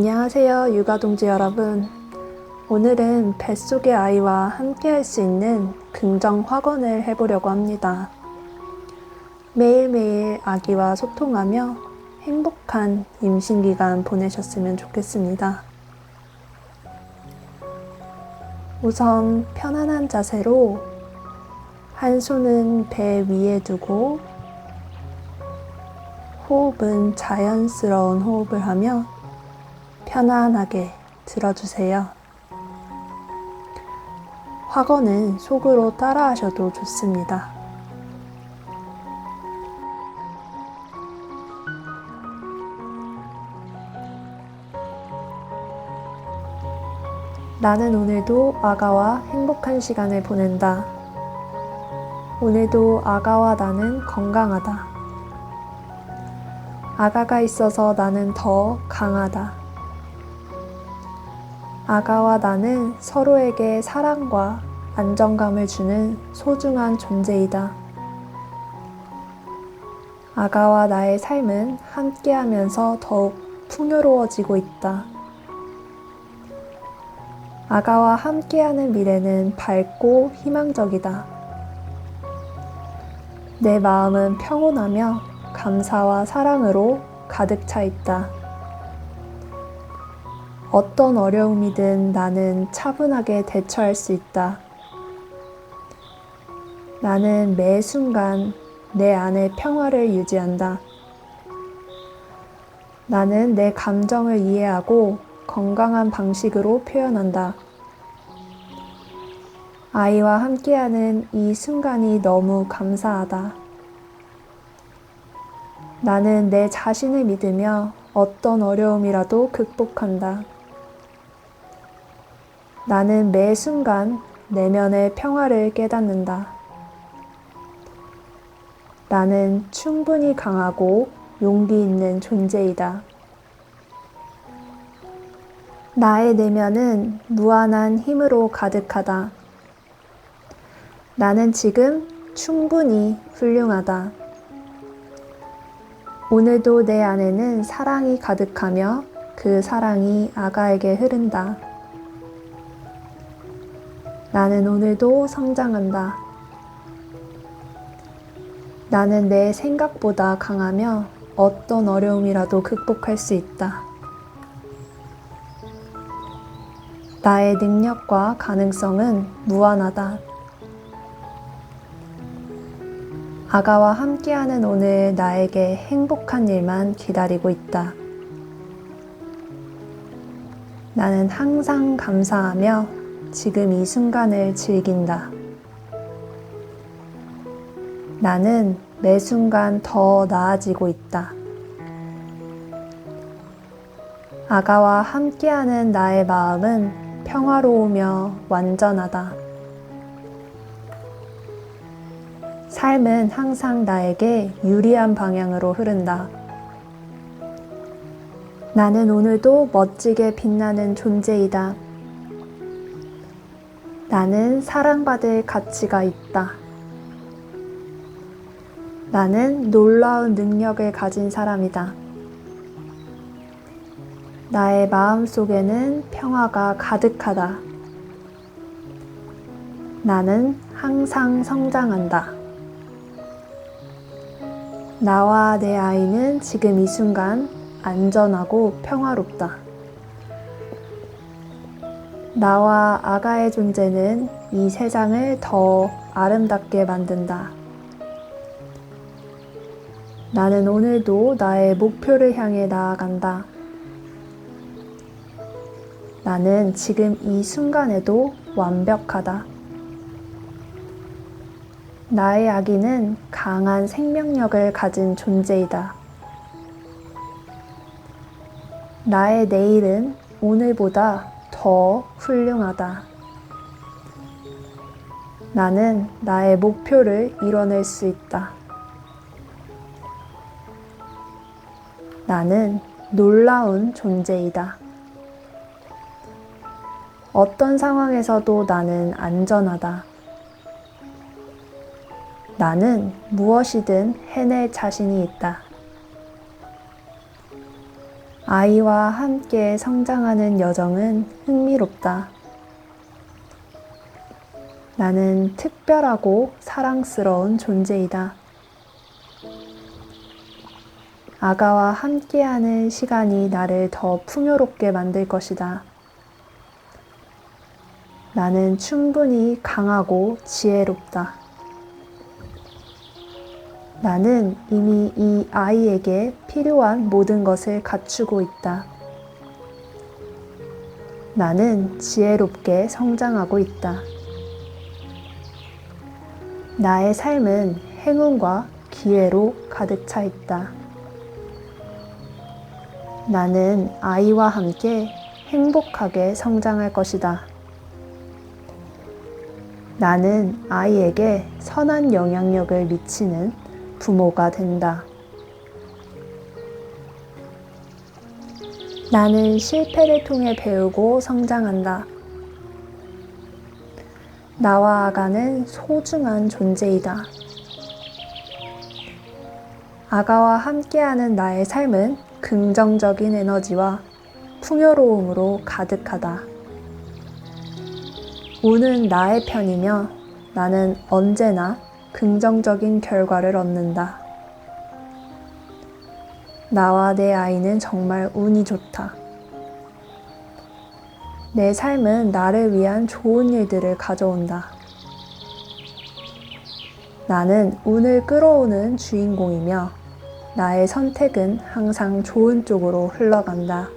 안녕하세요, 육아동지 여러분. 오늘은 뱃속의 아이와 함께 할 수 있는 긍정 확언을 해보려고 합니다. 매일매일 아기와 소통하며 행복한 임신 기간 보내셨으면 좋겠습니다. 우선 편안한 자세로 한 손은 배 위에 두고 호흡은 자연스러운 호흡을 하며 편안하게 들어주세요. 확언은 속으로 따라하셔도 좋습니다. 나는 오늘도 아가와 행복한 시간을 보낸다. 오늘도 아가와 나는 건강하다. 아가가 있어서 나는 더 강하다. 아가와 나는 서로에게 사랑과 안정감을 주는 소중한 존재이다. 아가와 나의 삶은 함께하면서 더욱 풍요로워지고 있다. 아가와 함께하는 미래는 밝고 희망적이다. 내 마음은 평온하며 감사와 사랑으로 가득 차 있다. 어떤 어려움이든 나는 차분하게 대처할 수 있다. 나는 매 순간 내 안의 평화를 유지한다. 나는 내 감정을 이해하고 건강한 방식으로 표현한다. 아이와 함께하는 이 순간이 너무 감사하다. 나는 내 자신을 믿으며 어떤 어려움이라도 극복한다. 나는 매 순간 내면의 평화를 깨닫는다. 나는 충분히 강하고 용기 있는 존재이다. 나의 내면은 무한한 힘으로 가득하다. 나는 지금 충분히 훌륭하다. 오늘도 내 안에는 사랑이 가득하며 그 사랑이 아가에게 흐른다. 나는 오늘도 성장한다. 나는 내 생각보다 강하며 어떤 어려움이라도 극복할 수 있다. 나의 능력과 가능성은 무한하다. 아가와 함께하는 오늘 나에게 행복한 일만 기다리고 있다. 나는 항상 감사하며 지금 이 순간을 즐긴다. 나는 매 순간 더 나아지고 있다. 아가와 함께하는 나의 마음은 평화로우며 완전하다. 삶은 항상 나에게 유리한 방향으로 흐른다. 나는 오늘도 멋지게 빛나는 존재이다. 나는 사랑받을 가치가 있다. 나는 놀라운 능력을 가진 사람이다. 나의 마음 속에는 평화가 가득하다. 나는 항상 성장한다. 나와 내 아이는 지금 이 순간 안전하고 평화롭다. 나와 아가의 존재는 이 세상을 더 아름답게 만든다. 나는 오늘도 나의 목표를 향해 나아간다. 나는 지금 이 순간에도 완벽하다. 나의 아기는 강한 생명력을 가진 존재이다. 나의 내일은 오늘보다 더 훌륭하다. 나는 나의 목표를 이뤄낼 수 있다. 나는 놀라운 존재이다. 어떤 상황에서도 나는 안전하다. 나는 무엇이든 해낼 자신이 있다. 아이와 함께 성장하는 여정은 흥미롭다. 나는 특별하고 사랑스러운 존재이다. 아가와 함께하는 시간이 나를 더 풍요롭게 만들 것이다. 나는 충분히 강하고 지혜롭다. 나는 이미 이 아이에게 필요한 모든 것을 갖추고 있다. 나는 지혜롭게 성장하고 있다. 나의 삶은 행운과 기회로 가득 차 있다. 나는 아이와 함께 행복하게 성장할 것이다. 나는 아이에게 선한 영향력을 미치는 부모가 된다. 나는 실패를 통해 배우고 성장한다. 나와 아가는 소중한 존재이다. 아가와 함께하는 나의 삶은 긍정적인 에너지와 풍요로움으로 가득하다. 운은 나의 편이며 나는 언제나 긍정적인 결과를 얻는다. 나와 내 아이는 정말 운이 좋다. 내 삶은 나를 위한 좋은 일들을 가져온다. 나는 운을 끌어오는 주인공이며 나의 선택은 항상 좋은 쪽으로 흘러간다.